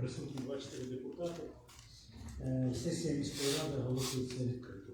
Присутні 24 депутати. Е, Сесія міської ради голосується відкрито.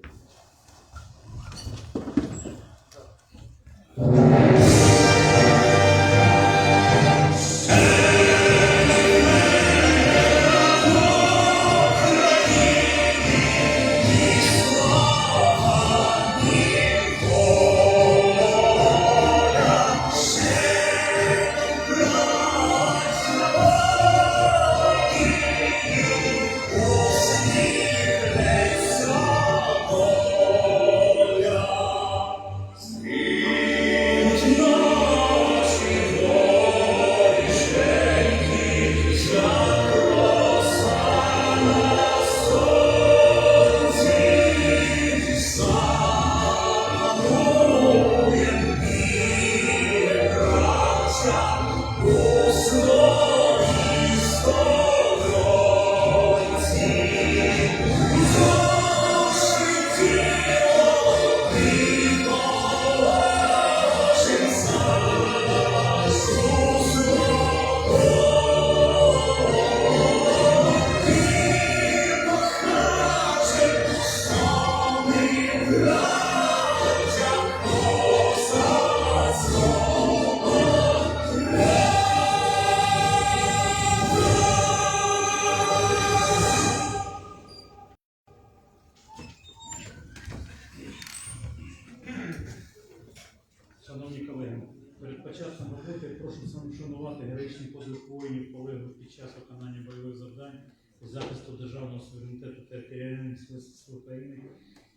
Цілісності України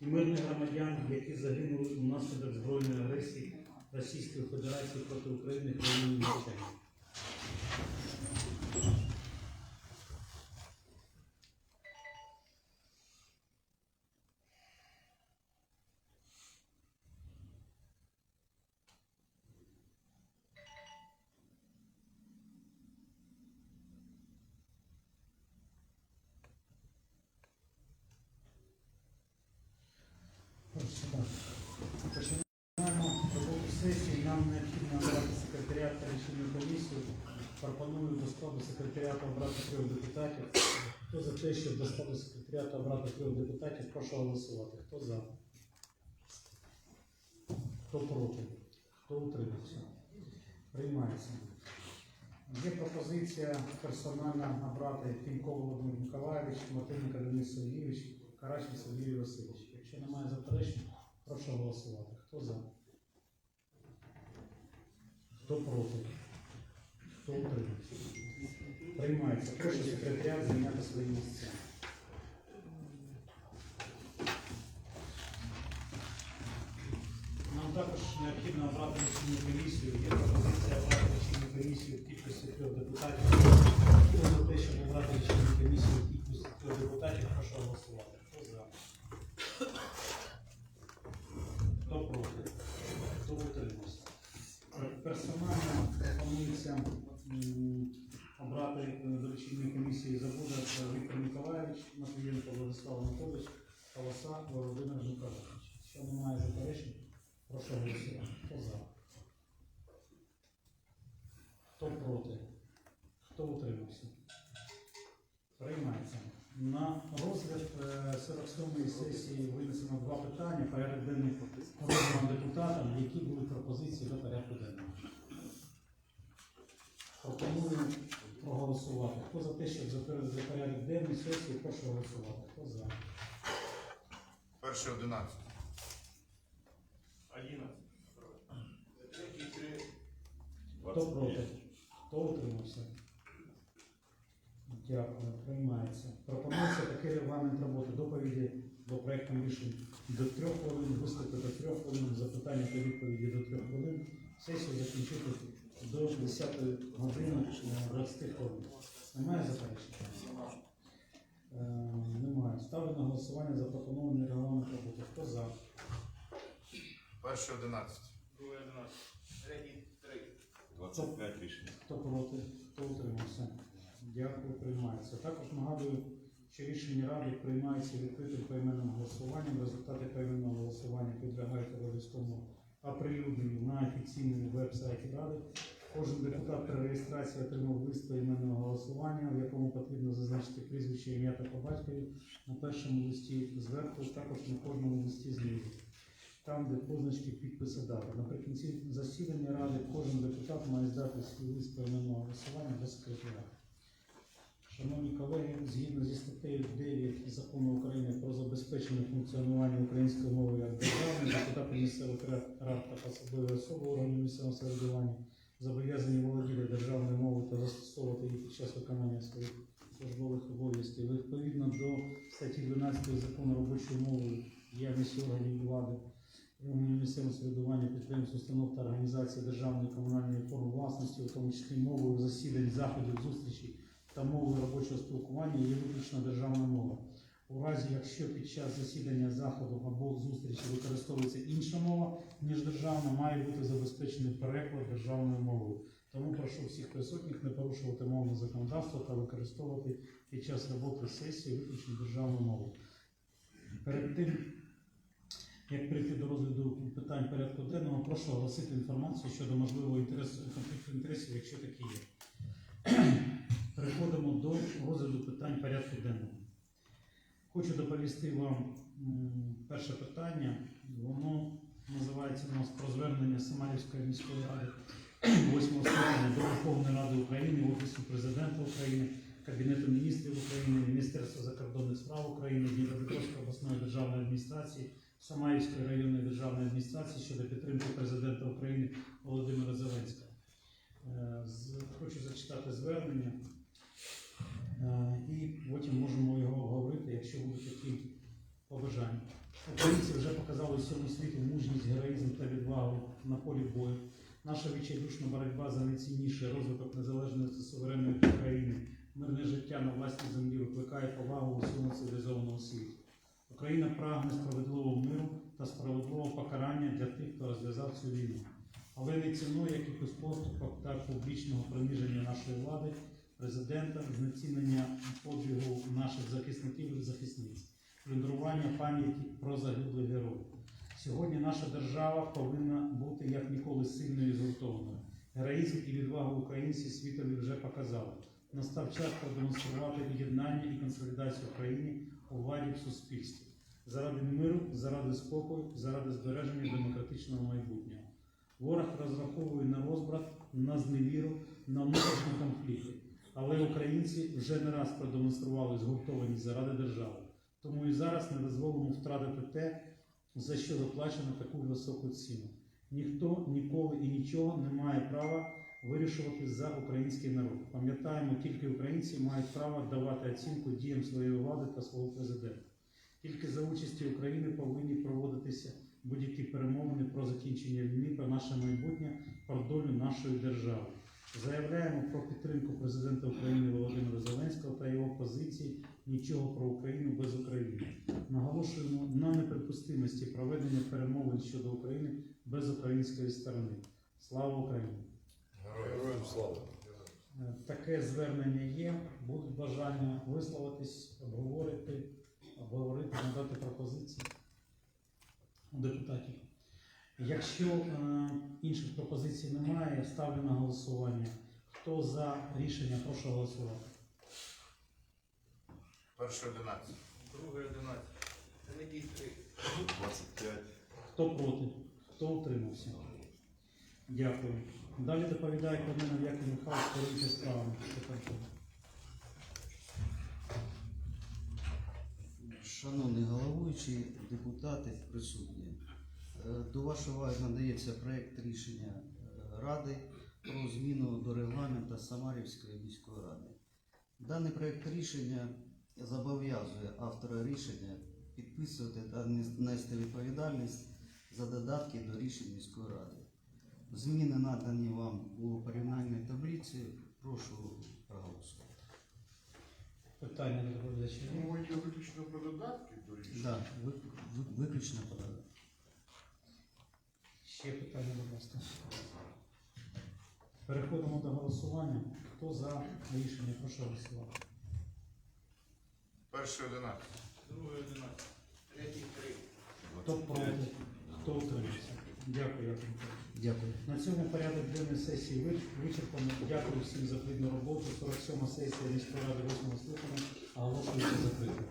і мирних громадян, які загинули внаслідок збройної агресії Російської Федерації проти України хвилиною навчання. Починаємо роботу сесії. Нам необхідно обрати секретаріат та рішення комісію. Пропоную до складу секретаріату обрати трьох депутатів. Хто за те, щоб до складу секретаріату обрати трьох депутатів, прошу голосувати. Хто за? Хто проти? Хто утримався? Приймається. Є пропозиція персонально обрати Тімко Володимир Миколаївич, Мартиненко Денис Сергійович, Карачев Сергій Васильович. Якщо немає заперечень, прошу голосувати. Хто за? Хто проти? Хто утримався? Приймається. Прошу секретаріат зайняти свої місця. Нам також необхідно обрати лічильну комісію. Є пропозиція обрати лічильну комісію в кількості трьох депутатів. Хто за те, щоб обрати лічильну комісію в кількості трьох депутатів, прошу голосувати. Хто за? Хто проти? Хто утримався? Персонально пропонується м, обрати е, до лічильної комісії Забуда Віктор Миколаївич, Матвієнко Владислав Анатолійович, Колоса Володимир Миколаївич. Що немає заперечень, голосувати. Хто за? Хто проти? Хто утримався? Приймається. На розгляд е, 47-ї сесії винесено два питання. Порядок денний розданим депутатам, які були пропозиції до порядку денного. Пропоную проголосувати. Хто за те, щоб затвердити порядок денний сесії, прошу голосувати. Хто за? Перший одинадцять. 11. Хто проти? Хто утримався? Дякую, приймається. Пропонується такий регламент роботи доповіді до проекту рішень до трьох хвилин, виступи до трьох хвилин, запитання та відповіді до трьох хвилин. Сесію закінчити до 10 години е, 20 хвилин. Немає заперечень? Е, Немає. Ставлю на голосування запропонований регламент роботи. Хто за? Перший одинадцять. Другий 11. Третій 3. 25 рішень. Хто проти, хто утримався? Дякую, приймається. Також нагадую, що рішення ради приймається відкритим поіменним голосуванням. Результати поіменного голосування підлягають обов'язковому оприлюдненню на офіційному веб-сайті ради. Кожен депутат при реєстрації отримав лист поіменного голосування, в якому потрібно зазначити прізвище, ім'я та по батькові на першому листі зверху, також на кожному листі знизу. Там, де позначки підписи дати. Наприкінці засідання ради кожен депутат має здати свій лист поіменного голосування до секретаря. Шановні колеги, згідно зі статтею 9 Закону України про забезпечення функціонування української мови як державної, депутати місцевих рад, та посадові особи органів місцевого самоврядування зобов'язані володіти державною мовою та застосовувати її під час виконання своїх службових обов'язків. Відповідно до статті 12 закону робочою мовою діяльності органів влади, органів місцевого самоврядування, підприємств, установ та організацій державної комунальної форми власності, у тому числі мовою засідань, заходів, зустрічей та мовою робочого спілкування є виключно державна мова. У разі, якщо під час засідання заходу або зустрічі використовується інша мова, ніж державна, має бути забезпечений переклад державною мовою. Тому прошу всіх присутніх не порушувати мовне законодавство та використовувати під час роботи сесії виключно державну мову. Перед тим, як прийти до розгляду питань порядку денного, прошу оголосити інформацію щодо можливого інтересу, конфлікту інтересів, якщо такі є. Переходимо до розгляду питань порядку денного. Хочу доповісти вам перше питання. Воно називається у нас про звернення Самарівської міської ради 8 скликання до Верховної Ради України, Офісу Президента України, Кабінету міністрів України, Міністерства закордонних справ України, Дніпропетровської обласної державної адміністрації, Самарівської районної державної адміністрації щодо підтримки президента України Володимира Зеленського. Е, Хочу зачитати звернення. Е, і потім можемо його обговорити, якщо будуть такі побажання. Українці вже показали всьому світу мужність, героїзм та відвагу на полі бою. Наша відчайдушна боротьба за найцінніший розвиток незалежної та суверенної України, мирне життя на власній землі викликає повагу усьому цивілізованому світу. Україна прагне справедливого миру та справедливого покарання для тих, хто розв'язав цю війну. Але не цінує якихось поступок та публічного приниження нашої влади президента, знецінення подвигу наших захисників і захисниць, плюндрування пам'яті про загиблих героїв. Сьогодні наша держава повинна бути як ніколи сильною і згуртованою. Героїзм і відвагу українців світові вже показали. Настав час продемонструвати єднання і консолідацію країни у владі в суспільстві заради миру, заради спокою, заради збереження демократичного майбутнього. Ворог розраховує на розбрат, на зневіру, на внутрішні конфлікти. Але українці вже не раз продемонстрували згуртованість заради держави. Тому і зараз не дозволимо втратити те, за що заплачено таку високу ціну. Ніхто ніколи і нічого не має права вирішувати за український народ. Пам'ятаємо, тільки українці мають право давати оцінку діям своєї влади та свого президента. Тільки за участі України повинні проводитися будь-які перемовини про закінчення війни, про наше майбутнє, про долю нашої держави. Заявляємо про підтримку президента України Володимира Зеленського та його позиції нічого про Україну без України. Наголошуємо на неприпустимості проведення перемовин щодо України без української сторони. Слава Україні! Героям слава. Е, Таке звернення є. Будуть бажання висловитись, обговорити, обговорити, надати пропозиції у депутатів. Якщо е, інших пропозицій немає, ставлю на голосування. Хто за рішення, прошу голосувати. Перший 11. Другий 11. Третій 3. 25. Хто проти? Хто утримався? Дякую. Далі доповідає Клименов Яків Михайлович, керуючий справами. Шановний головуючий, депутати присутні. Е, До вашої уваги надається проект рішення е, Ради про зміну до регламенту Самарівської міської ради. Даний проект рішення зобов'язує автора рішення підписувати та нести відповідальність за додатки до рішень міської ради. Зміни надані вам у порівняльній таблиці. Прошу проголосувати. Питання до доповідача є? Мова йде виключно про додатки до рішення. Да, ви- ви- виключно. Ще питання, будь ласка. Переходимо до голосування. Хто за рішення, прошу голосувати. Перший 11. Другий 11. Третій 3. Хто проти, хто утримався. Дякую, Яков Дякую. На цьому порядок денної сесії вичерпано. Дякую всім за плідну роботу. 47 сесія міської ради 8 А оголошується закритою.